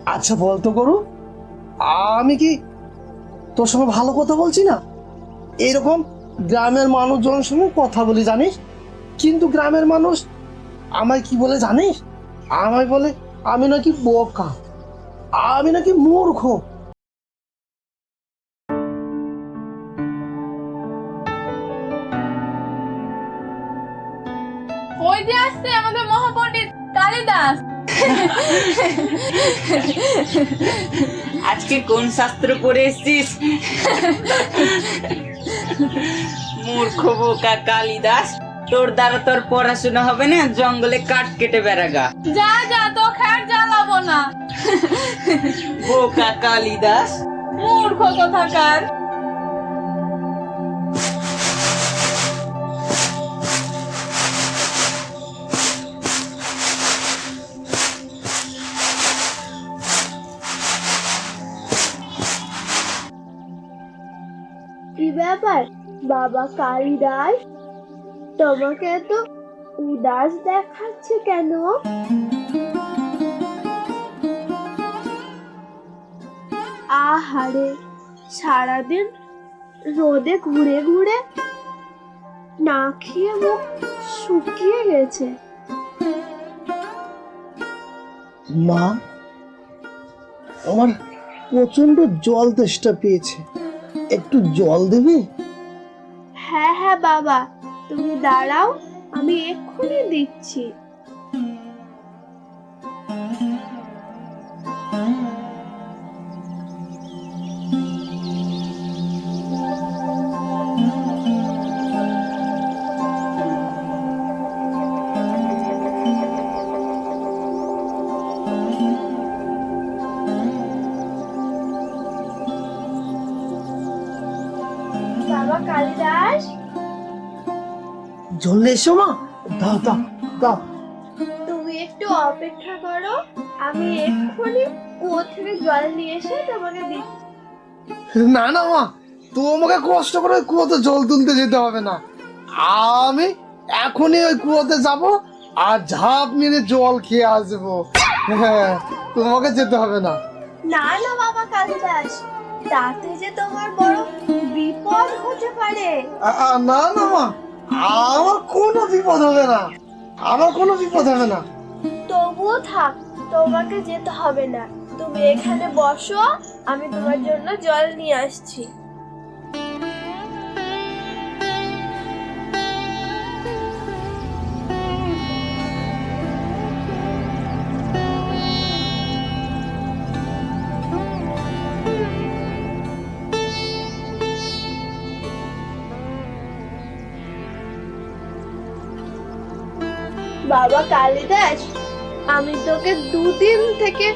আচ্ছা বলতো গরু, আমি কি তোর সঙ্গে ভালো কথা বলছি না? এরকম গ্রামের মানুষজনের সঙ্গে কথা বলি, জানিস? কিন্তু গ্রামের মানুষ আমায় কি বলে, জানিস? আমায় বলে, আমি নাকি বোকা, আমি নাকি মূর্খ। আমাদের মহাপণ্ডিত কালিদাস? আজকে কোন শাস্ত্র পড়ে এসছিস? মূর্খ বোকা কালিদাস তোর দ্বারা তোর পড়াশোনা হবে না জঙ্গলে কাঠ কেটে বেড়াগা যা যা তো খাট জ্বালাবো না। বোকা কালিদাস। মূর্খ কথাকার। কি ব্যাপার? বাবা কালিদাস তোমাকে তো উদাস দেখাচ্ছে কেন? আহারে, সারাদিন রোদে ঘুরে ঘুরে না খেয়ে মুখ শুকিয়ে গেছে। মা, আমার প্রচণ্ড জল তেষ্টা পেয়েছে। একটু জল দেবে? হ্যাঁ হ্যাঁ বাবা। তুমি দাঁড়াও আমি এক্ষুনি দিচ্ছি। বাবা কালিদাস? জল এসো মা। দাও দাও দাও। তুমি একটু অপেক্ষা করো আমি এক্ষুনি কুয়ো থেকে জল নিয়ে এসে তোমাকে দিচ্ছি। না না মা তোমাকে কষ্ট করে ওই কুয়োতে জল তুলতে যেতে হবে না। আমি এখনই ওই কুয়োতে যাব আর ঝাঁপ মেরে জল খেয়ে আসব। হ্যাঁ তোমাকে যেতে হবে না। না না বাবা কালিদাস। তাতে যে তোমার বড় বিপদ হতে পারে। না না মা। আমার কোনো বিপদ হবে না। আমার কোনো বিপদ হবে না। তবুও থাক তোমাকে যেতে হবে না। তুমি এখানে বসো আমি তোমার জন্য জল নিয়ে আসছি। বাবা কালিদাস আমি তোকে দুদিন থেকে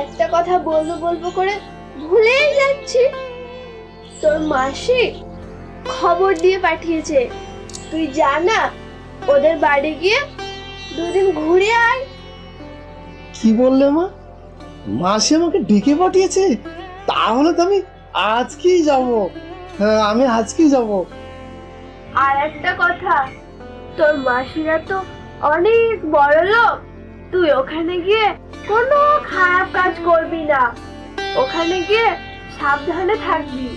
একটা কথা বলব বলব করে ভুলেই যাচ্ছি। তোর মাসি খবর দিয়ে পাঠিয়েছে তুই জানা ওদের বাড়ি গিয়ে দুদিন ঘুরে আয়। কি বললে মা? মাসি আমাকে ডেকে পাঠিয়েছে? তাহলে তো আমি আজকেই যাব। হ্যাঁ আমি আজকেই যাব। আর একটা কথা তোর মাসিরা তো অনেক বড় লোক। তুই ওখানে গিয়ে কোনো খারাপ কাজ করবি না। ওখানে গিয়ে সাবধানে থাকবি।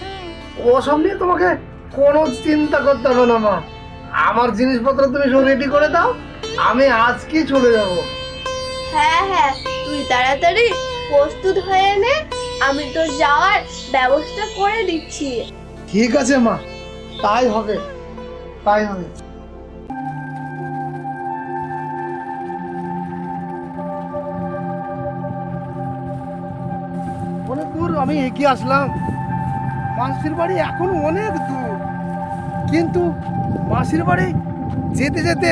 ওসব নিয়ে তোমাকে কোনো চিন্তা করতে হবে না মা। আমার জিনিসপত্র তুমি সব রেডি করে দাও আমি আজকেই চলে যাব। হ্যাঁ হ্যাঁ তুই তাড়াতাড়ি প্রস্তুত হয়ে নে আমি তোর যাওয়ার ব্যবস্থা করে দিচ্ছি। ঠিক আছে মা। তাই হবে তাই হবে। অনেক দূর আমি এগিয়ে আসলাম। মাসির বাড়ি এখন অনেক দূর। কিন্তু মাসির বাড়ি যেতে যেতে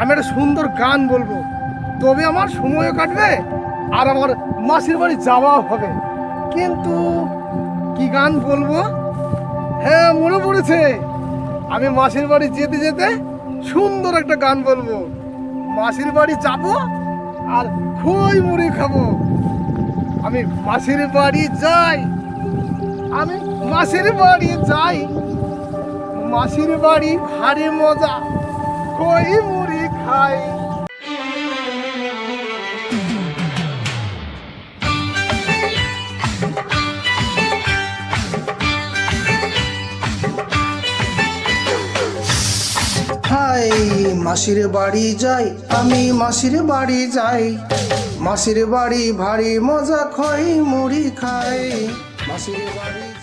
আমি একটা সুন্দর গান বলব। তবে আমার সময়ও কাটবে, আর আমার মাসির বাড়ি যাওয়াও হবে। কিন্তু কি গান বলব? হ্যাঁ মনে পড়েছে। আমি মাসির বাড়ি যেতে যেতে সুন্দর একটা গান বলব। মাসির বাড়ি যাব আর খই মুড়ি খাব। আমি মাসির বাড়ি যাই। আমি মাসির বাড়ি যাই। মাসির বাড়ি ভারী মজা। কই মুড়ি খাই? যাই, মাসির বাড়ি যাই, আমি মাসির বাড়ি যাই। মাসির বাড়ি ভারী মজা খই, মুড়ি খাই। মাসির বাড়ি